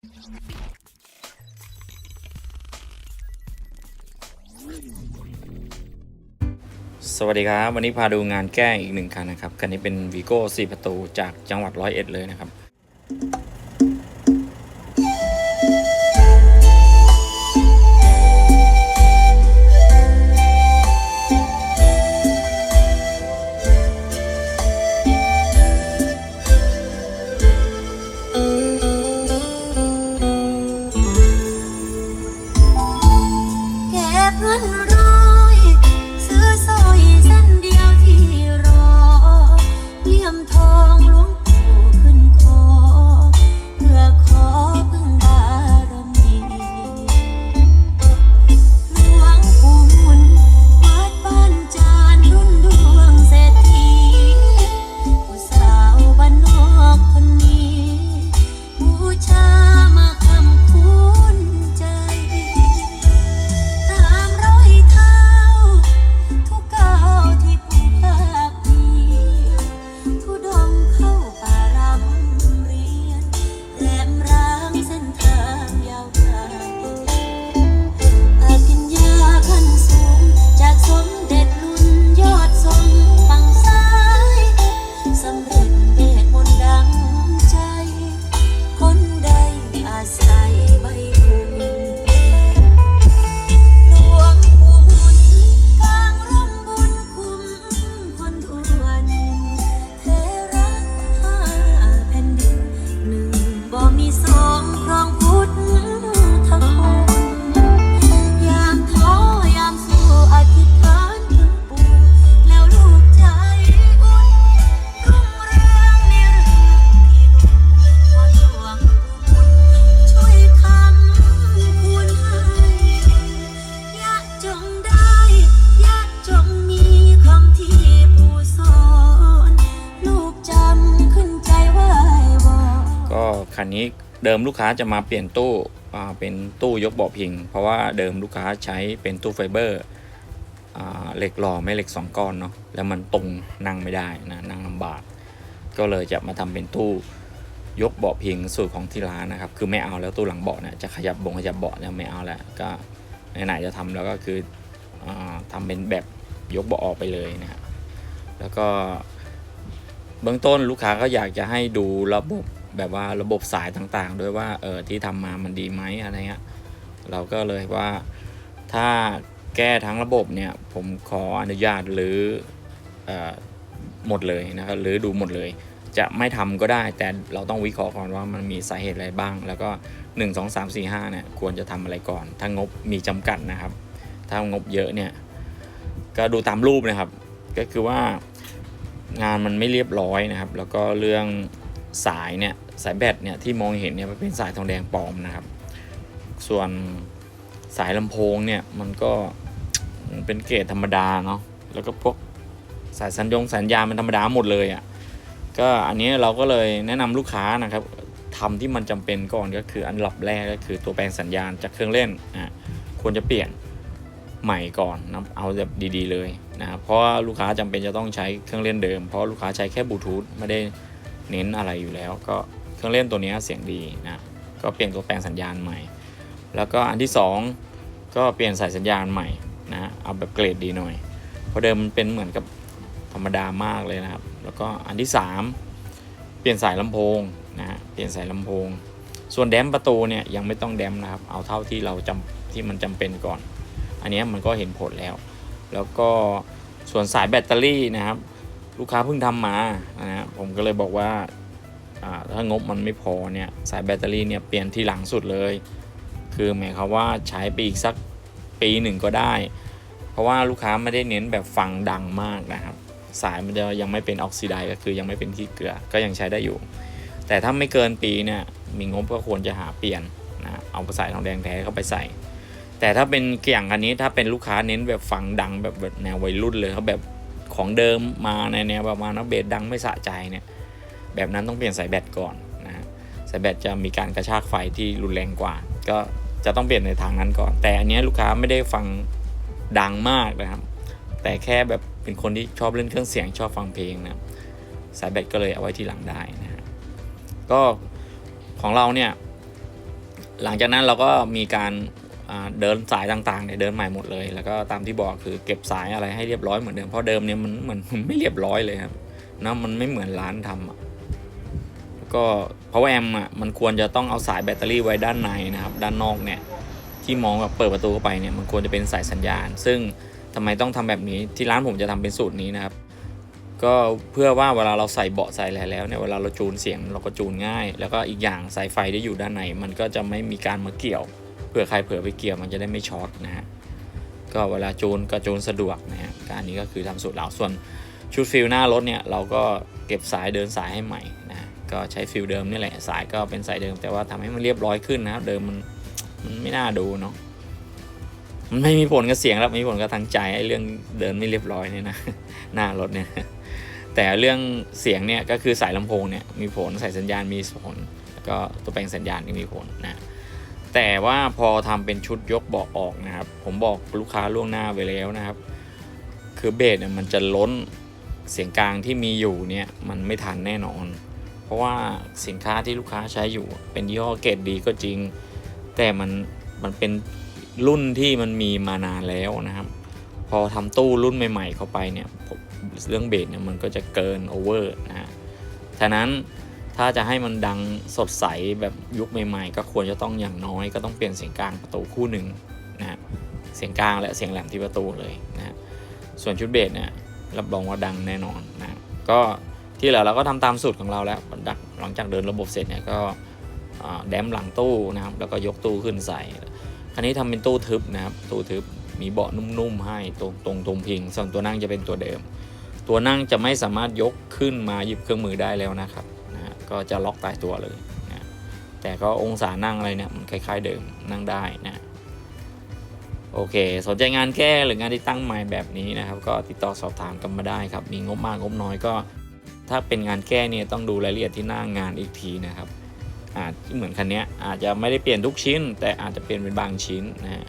สวัสดีครับ วันนี้พาดูงานแก้อีกหนึ่งคันนะครับ คันนี้เป็น Vigo 4ประตูจากจังหวัดร้อยเอ็ดเลยนะครับ เคันนี้เดิมลูกค้าจะมาเปลี่ยนตู้เป็นตู้ยกเบาะพิง เพราะว่าเดิมลูกค้าใช้เป็นตู้ไฟเบอร์เหล็กหล่อไม่เหล็กสองก้อนเนาะแล้วมันตรงนั่งไม่ได้นะนั่งลำบากก็เลยจะมาทำเป็นตู้ยกเบาะพิงสูตรของที่ร้านนะครับ คือไม่เอาแล้วตู้หลังเบาะเนี่ยจะขยับบงขยับเบาะเนี่ยไม่เอาแล้วก็ไหนๆจะทำแล้วก็คืออาทำเป็นแบบยกเบาะออกไปเลยนะครับแล้วก็เบื้องต้นลูกค้าก็อยากจะให้ดูระบบ แบบว่าระบบสายต่างๆ ด้วยว่าเออที่ทำมามันดีไหมอะไรเงี้ยเราก็เลยว่าถ้าแก้ทั้งระบบเนี่ยผมขออนุญาตหรือเออหมดเลยนะครับหรือดูหมดเลย จะไม่ทำก็ได้ แต่เราต้องวิเคราะห์ก่อนว่ามันมีสาเหตุอะไรบ้าง แล้วก็ 1 2 3 4 5เนี่ยควรจะทำอะไรก่อน ถ้างบมีจำกัดนะครับ ถ้างบเยอะเนี่ยก็ดูตามรูปนะครับ ก็คือว่างานมันไม่เรียบร้อยนะครับ แล้วก็เรื่อง สายเนี่ยสายแบตเนี่ยที่มองเห็นเนี่ยมันเป็นสายทองแดงปลอมนะครับ ส่วนสายลำโพงเนี่ยมันก็เป็นเกรดธรรมดาเนาะแล้วก็พวกสายสัญญงสัญญาณมันธรรมดาหมดเลยอะ่ะก็อันนี้เราก็เลยแนะนำลูกค้านะครับทำที่มันจำเป็นก่อนก็คืออันดับแรกก็คือตัวแปลงสัญญาณจากเครื่องเล่นอะควรจะเปลี่ยนใหม่ก่อนนะเอาแบบดีๆเลยนะครับเพราะลูกค้าจำเป็นจะต้องใช้เครื่องเล่นเดิม เพราะลูกค้าใช้แค่บลูทูธไม่ได้ เน้นอะไรอยู่แล้ว ก็เครื่องเล่นตัวนี้เสียงดีนะก็เปลี่ยนตัวแปลงสัญญาณใหม่ แล้วก็อันที่สองก็เปลี่ยนสายสัญญาณใหม่นะเอาแบบเกรดดีหน่อยเพราะเดิมมันเป็นเหมือนกับธรรมดามากเลยนะครับ แล้วก็อันที่สามเปลี่ยนสายลำโพงนะเปลี่ยนสายลำโพง ส่วนแดมประตูเนี่ยยังไม่ต้องแดมนะครับ เอาเท่าที่เราจำที่มันจำเป็นก่อน อันนี้มันก็เห็นผลแล้ว แล้วก็ส่วนสายแบตเตอรี่นะครับ ลูกค้าเพิ่งทำมานะฮะผมก็เลยบอกว่าถ้างบมันไม่พอเนี่ยสายแบตเตอรี่เนี่ยเปลี่ยนที่หลังสุดเลย คือหมายความว่าใช้ไปอีกสักปีหนึ่งก็ได้ เพราะว่าลูกค้าไม่ได้เน้นแบบฟังดังมากนะครับ สายมันจะยังไม่เป็นออกซิไดซ์ก็คือยังไม่เป็นที่เกลือก็ยังใช้ได้อยู่ แต่ถ้าไม่เกินปีเนี่ยมีงบก็ควรจะหาเปลี่ยนนะเอาสายทองแดงแท้เข้าไปใส่ แต่ถ้าเป็นเกี่ยงอันนี้ถ้าเป็นลูกค้าเน้นแบบฟังดังแบบแบบแนววัยรุ่นเลยเขาแบบ ของเดิมมาในแนวประมาณนักเบสดังไม่สะใจเนี่ยแบบนั้นต้องเปลี่ยนสายแบตก่อนนะฮะสายแบตจะมีการกระชากไฟที่รุนแรงกว่า ก็จะต้องเปลี่ยนในทางนั้นก่อน แต่อันนี้ลูกค้าไม่ได้ฟังดังมากนะครับ แต่แค่แบบเป็นคนที่ชอบเล่นเครื่องเสียงชอบฟังเพลงนะสายแบตก็เลยเอาไว้ที่หลังได้นะฮะก็ของเราเนี่ยหลังจากนั้นเราก็มีการ เดินสายต่างๆเนี่ยเดินใหม่หมดเลย แล้วก็ตามที่บอกคือเก็บสายอะไรให้เรียบร้อยเหมือนเดิมเพราะเดิมเนี่ยมันเหมือนไม่เรียบร้อยเลยครับนะมันไม่เหมือนร้านทำอะก็เพราะว่าแอมอะมันควรจะต้องเอาสายแบตเตอรี่ไว้ด้านในนะครับ ด้านนอกเนี่ยที่มองแบบเปิดประตูเข้าไปเนี่ยมันควรจะเป็นสายสัญญาณ ซึ่งทำไมต้องทำแบบนี้ที่ร้านผมจะทำเป็นสูตรนี้นะครับ ก็เพื่อว่าเวลาเราใส่เบาะใส่อะไรแล้วเนี่ยเวลาเราจูนเสียงเราก็จูนง่าย แล้วก็อีกอย่างสายไฟที่อยู่ด้านในมันก็จะไม่มีการมาเกี่ยว ผื่อใครเผื่อไปเกี่ยวมันจะได้ไม่ช็อตนะฮะก็เวลาจูนก็จูนสะดวกนะฮะการนี้ก็คือทำสูตรเราส่วนชุดฟิลหน้ารถเนี่ยเราก็เก็บสายเดินสายให้ใหม่นะก็ใช้ฟิลเดิมนี่แหละสายก็เป็นสายเดิม แต่ว่าทำให้มันเรียบร้อยขึ้นนะครับเดิมมันมันไม่น่าดูเนาะมันไม่มีผลกับเสียงแล้วมีผลกับทางใจไอ้เรื่องเดินไม่เรียบร้อยเนี่ยนะหน้ารถเนี่ยแต่เรื่องเสียงเนี่ยก็คือสายลำโพงเนี่ยมีผลสายสัญญาณมีผลแล้วก็ตัวแปลงสัญญาณก็มีผลนะ แต่ว่าพอทำเป็นชุดยกเบาะออกนะครับ ผมบอกลูกค้าล่วงหน้าไปแล้วนะครับ คือเบสเนี่ยมันจะล้นเสียงกลางที่มีอยู่เนี่ยมันไม่ทันแน่นอน เพราะว่าสินค้าที่ลูกค้าใช้อยู่ เป็นย่อเกรดดีก็จริง แต่มันมันเป็นรุ่นที่มันมีมานานแล้วนะครับ พอทำตู้รุ่นใหม่ ๆ เข้าไปเนี่ยเรื่องเบสเนี่ยมันก็จะเกินโอเวอร์นะฮะฉะนั้น ถ้าจะให้มันดังสดใสแบบยุคใหม่ๆ ก็ควรจะต้องอย่างน้อย ก็ต้องเปลี่ยนเสียงกลางประตูคู่หนึ่งนะเสียงกลางและเสียงแหลมที่ประตูเลยนะส่วนชุดเบสเนี่ยรับรองว่าดังแน่นอนนะก็ที่เหลือเราก็ทำตามสูตรของเราแล้วหลังจากเดินระบบเสร็จเนี่ยก็แดมหลังตู้นะครับแล้วก็ยกตู้ขึ้นใส่คันนี้ทำเป็นตู้ทึบนะครับตู้ทึบมีเบาะนุ่มๆให้ตรงตรงตรงพิงส่วนตัวนั่งจะเป็นตัวเดิม ตัวนั่งจะไม่สามารถยกขึ้นมาหยิบเครื่องมือได้แล้วนะครับ ก็จะล็อกตายตัวเลยนะแต่ก็องศานั่งอะไรเนี่ยมันคล้ายๆเดิมนั่งได้นะโอเค สนใจงานแก้หรืองานที่ตั้งใหม่แบบนี้นะครับ ก็ติดต่อสอบถามกันมาได้ครับ มีงบมากงบน้อยก็ ถ้าเป็นงานแก้เนี่ยต้องดูรายละเอียดที่หน้างงานอีกทีนะครับอาจเหมือนคันนี้อาจจะไม่ได้เปลี่ยนทุกชิ้น แต่อาจจะเปลี่ยนเป็นบางชิ้นนะ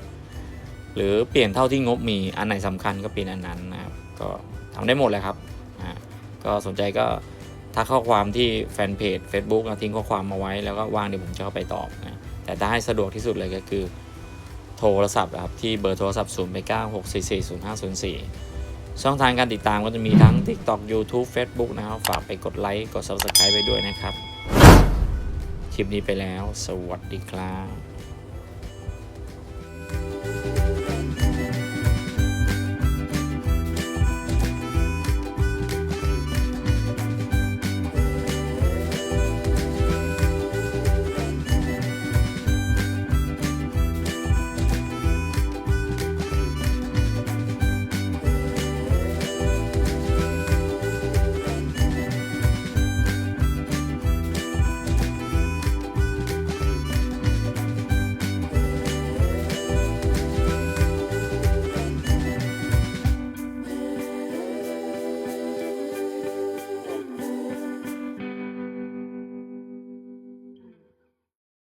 หรือเปลี่ยนเท่าที่งบมีอันไหนสำคัญก็เปลี่ยนอันนั้นนะครับก็ทำได้หมดเลยครับนะฮะก็สนใจก็ ทักข้อความที่แฟนเพจ Facebook แล้วทิ้งข้อความมาไว้แล้วก็ว่างเดี๋ยวผมจะเข้าไปตอบนะแต่ถ้าให้สะดวกที่สุดเลยก็คือ โทรศัพท์ครับที่เบอร์โทรศัพท์ 0 9 6 4 4 0 5 0 4 ช่องทางการติดตามก็จะมีทั้ง TikTok YouTube Facebook นะครับ ฝากไปกดไลค์ กด Subscribe ไปด้วยนะครับ คลิปนี้ไปแล้ว สวัสดีครับ